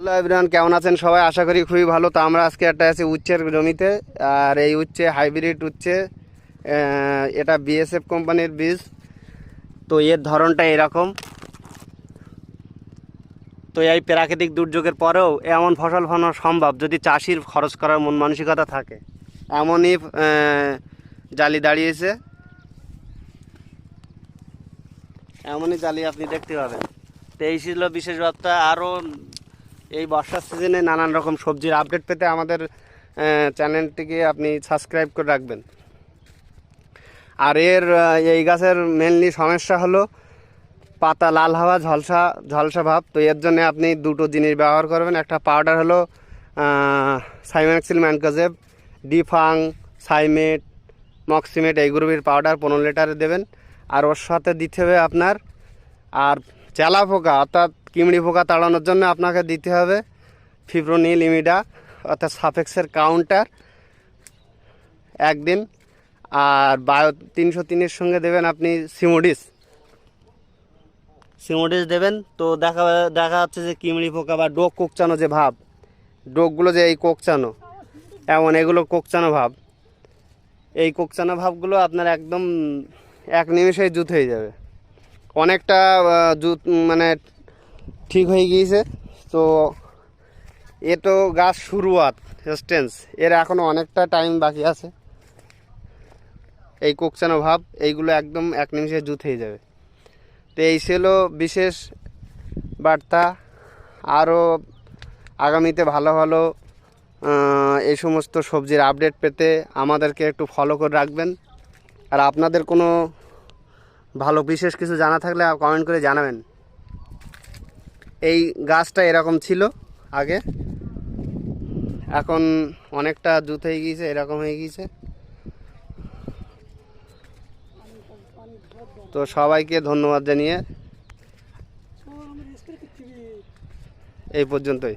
Hello everyone, কেমন আছেন সবাই? আশা করি খুবই ভালো। তো আমরা আজকে একটা আছি উচ্ছের জমিতে, আর এই উচ্ছে হাইব্রিড উচ্ছে এটা বিএসএফ কোম্পানির বীজ। তো এর ধরনটা এরকম। তো এই প্রাকৃতিক দুর্যোগের পরেও এমন ফসল ফলানো সম্ভব যদি চাষির খরচ করার মন মানসিকতা থাকে। এমনই জালি দাঁড়িয়েছে। এমনই জালি আপনি দেখতে পাবেন। তো এই ছিল বিশেষ বার্তা আরও এই বর্ষার সিজনে নানান রকম সবজির আপডেট পেতে আমাদের চ্যানেলটিকে আপনি সাবস্ক্রাইব করে রাখবেন। আর এর এই গাছের মেনলি সমস্যা হলো পাতা লাল হওয়া, ঝলসা ঝলসা ভাব। তো এর জন্য আপনি দুটো জিনিস ব্যবহার করবেন। একটা পাউডার হলো সাইম্যাক্সিল ম্যানকোজেব ডিফাং সাইমেট মক্সিমেট এই গ্রুপের পাউডার পনেরো লিটারে দেবেন। আর ওর সাথে দিতে হবে আপনার, আর চেলা পোকা অর্থাৎ কিমড়ি পোকা তাড়ানোর জন্য আপনাকে দিতে হবে ফিব্রোনিল ইমিডা, অর্থাৎ সাফেক্সের কাউন্টার, একদিন। আর বায়ো তিনশো তিনের সঙ্গে দেবেন আপনি সিমোডিস। সিমোডিস দেবেন। তো দেখা দেখা যাচ্ছে যে কিমড়ি পোকা বা ডোক কোকচানো যে ভাব, ডোকগুলো যে এই কোকচানো, এমন এগুলো কোকচানো ভাব, এই কোকচানো ভাবগুলো আপনার একদম এক নিমেষেই জুত হয়ে যাবে। অনেকটা জুত মানে ঠিক হয়ে গিয়েছে। তো এ তো গাছ শুরুয়াত স্টেন্স এর এখনও অনেকটা টাইম বাকি আছে। এই কোকচানো ভাব, এইগুলো একদম এক নিমিষে জুত হয়ে যাবে। তো এই ছিল বিশেষ বার্তা। আরও আগামীতে ভালো ভালো এই সমস্ত সবজির আপডেট পেতে আমাদেরকে একটু ফলো করে রাখবেন। আর আপনাদের কোনো ভালো, বিশেষ কিছু জানা থাকলে কমেন্ট করে জানাবেন। এই গাছটা এরকম ছিল আগে। এখন অনেকটা জুত হয়ে গিয়েছে এরকম হয়ে গিয়েছে। তো সবাইকে ধন্যবাদ জানিয়ে এই পর্যন্তই।